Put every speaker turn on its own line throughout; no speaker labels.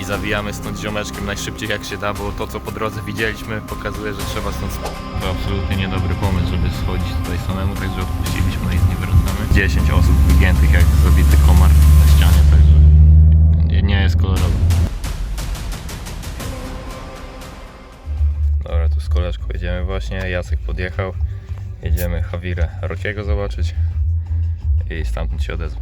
I zawijamy stąd ziomeczkiem najszybciej jak się da, bo to co po drodze widzieliśmy pokazuje, że trzeba stąd spać. To absolutnie niedobry pomysł, żeby schodzić tutaj samemu, także odpuściliśmy no i nie wracamy. 10 osób wygiętych jak zabity komar na ścianie, także nie- nie jest kolorowo. Dobra, tu z koleżką jedziemy właśnie, Jacek podjechał. Jedziemy Hawirę Rokiego zobaczyć i stamtąd się odezwę.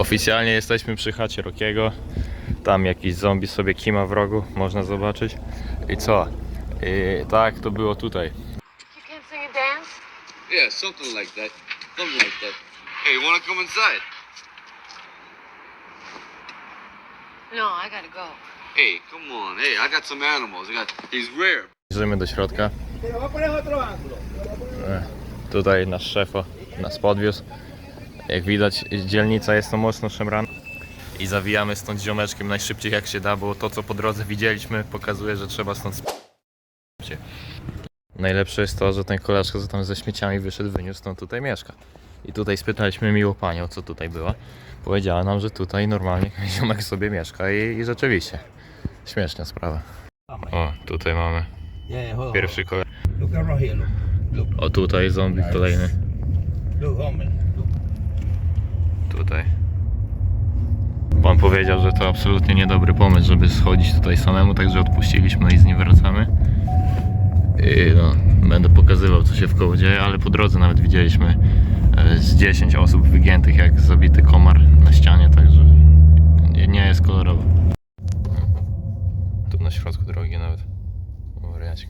Oficjalnie jesteśmy przy chacie Rokiego. Tam jakiś zombie sobie kima w rogu, można zobaczyć. I co? I tak to było tutaj.
You can't sing and dance?
Yeah, something like that. Something like that. Hey, you wanna come inside?
No, I gotta go.
Hey, come on. Hey, I got some animals. I got. He's rare.
Idziemy do środka. E, Tutaj nasz szefo nas podwiózł. Jak widać dzielnica jest to mocno szemrana. I zawijamy stąd ziomeczkiem najszybciej jak się da, bo to co po drodze widzieliśmy pokazuje, że trzeba stąd sp... Najlepsze jest to, że ten koleżka co tam ze śmieciami wyszedł, wyniósł, on tutaj mieszka. I tutaj spytaliśmy miło panią, co tutaj była. Powiedziała nam, że tutaj normalnie ziomek sobie mieszka i, i rzeczywiście. Śmieszna sprawa. O, tutaj mamy pierwszy kolej. O tutaj zombie kolejny.
look, homie.
Tutaj. Pan powiedział, że to absolutnie niedobry pomysł, żeby schodzić tutaj samemu, także odpuściliśmy i z nim wracamy. I no, będę pokazywał co się w koło dzieje, ale po drodze nawet widzieliśmy e, z 10 osób wygiętych jak zabity komar na ścianie, także nie jest kolorowo. Tu na środku drogi nawet. O, wariacik.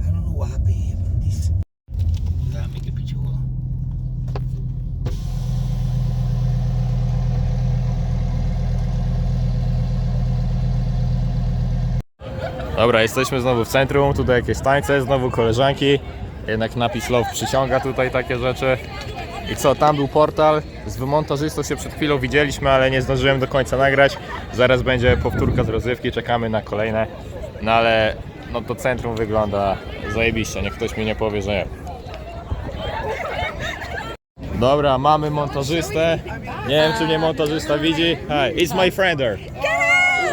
I don't know what happened here, but this. You gotta make a picture, hold on.
Dobra, jesteśmy znowu w centrum, tutaj jakieś tańce, znowu koleżanki. Jednak napis Love przyciąga tutaj takie rzeczy. I co, tam był portal, z wymontażystą się przed chwilą widzieliśmy, ale nie zdążyłem do końca nagrać. Zaraz będzie powtórka z rozrywki, czekamy na kolejne. No ale no to centrum wygląda zajebiście, niech ktoś mi nie powie, że nie. Dobra, mamy montażystę. Nie wiem, czy mnie montażysta widzi. Hi, it's my friend there.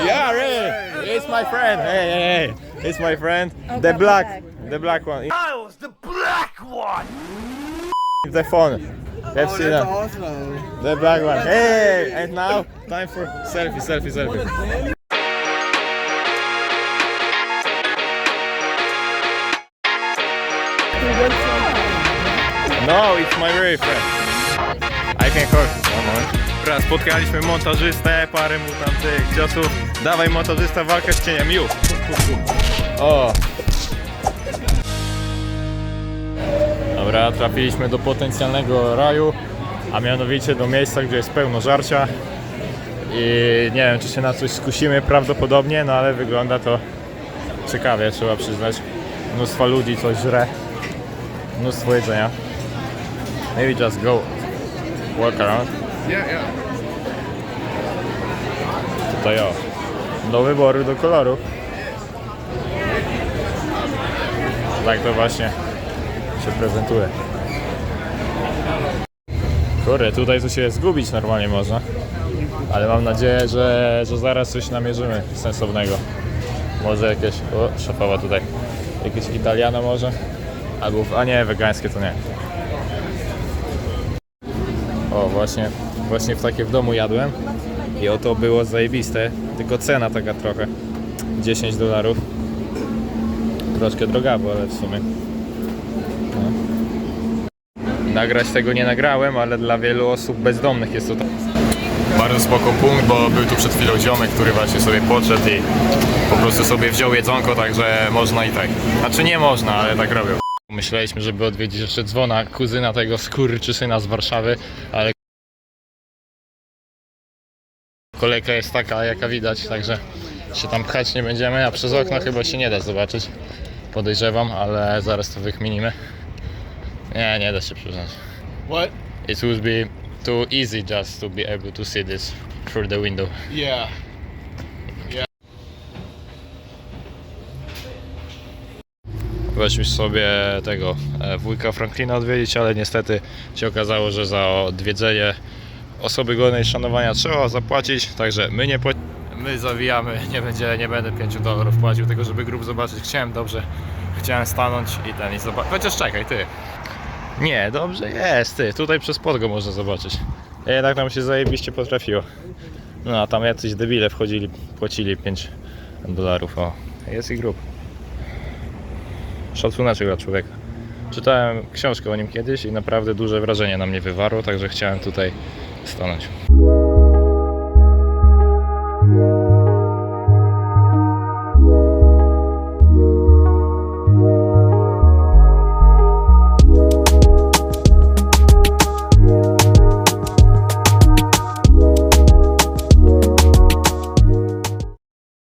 Yeah, really. It's my friend. Hey, hey, hey. It's my friend. The black, the black one. I was the black one. The phone. Have seen that? The black one. Hey, and now time for selfie, selfie, selfie. No, it's my very friend. I can cook. One Dobra, spotkaliśmy montażystę, parę mu tam tych ciosów. Dawaj montażysta, walka z cieniem, już. O. Dobra, trafiliśmy do potencjalnego raju, a mianowicie do miejsca, gdzie jest pełno żarcia. I nie wiem, czy się na coś skusimy, prawdopodobnie, no ale wygląda to ciekawie, trzeba przyznać. Mnóstwo ludzi coś żre, mnóstwo jedzenia. Maybe just go walk around. Tutaj o, do wyboru, do koloru. Tak to właśnie się prezentuje. Kurde, tutaj to się zgubić normalnie można. Ale mam nadzieję, że, że zaraz coś namierzymy sensownego. Może jakieś, o, szafowa tutaj. Jakieś italiano może? Albo, a nie, wegańskie to nie. O, właśnie, właśnie w takie w domu jadłem. I oto było zajebiste, tylko cena taka trochę. 10 dolarów. Troszkę drogawo, ale w sumie. No. Nagrać tego nie nagrałem, ale dla wielu osób bezdomnych jest to tak. Bardzo spoko punkt, bo był tu przed chwilą ziomek, który właśnie sobie podszedł i po prostu sobie wziął jedzonko, także można i tak. Znaczy nie można, ale tak robią. Myśleliśmy, żeby odwiedzić jeszcze dzwona, kuzyna tego skurczysyna z Warszawy, ale kolejka jest taka, jaka widać, także się tam pchać nie będziemy, a przez okno chyba się nie da zobaczyć. Podejrzewam, ale zaraz to wykminimy. Nie, nie da się przyznać.
What?
It would be too easy just to be able to see this through the window.
Yeah.
weźmy sobie tego e, wujka Franklina odwiedzić, ale niestety się okazało, że za odwiedzenie osoby godnej szanowania trzeba zapłacić, także my nie pła- My zawijamy, nie będzie, nie będę 5 dolarów płacił, tylko żeby grób zobaczyć. Chciałem dobrze, chciałem stanąć i ten i zobaczyć. Chociaż czekaj, ty. Nie, dobrze jest, ty. Tutaj przez podgo można zobaczyć. Jednak nam się zajebiście potrafiło. No a tam jacyś debile wchodzili, płacili 5 dolarów. O, jest i grób. Szacuneczek dla człowieka. Czytałem książkę o nim kiedyś i naprawdę duże wrażenie na mnie wywarło, także chciałem tutaj стануть.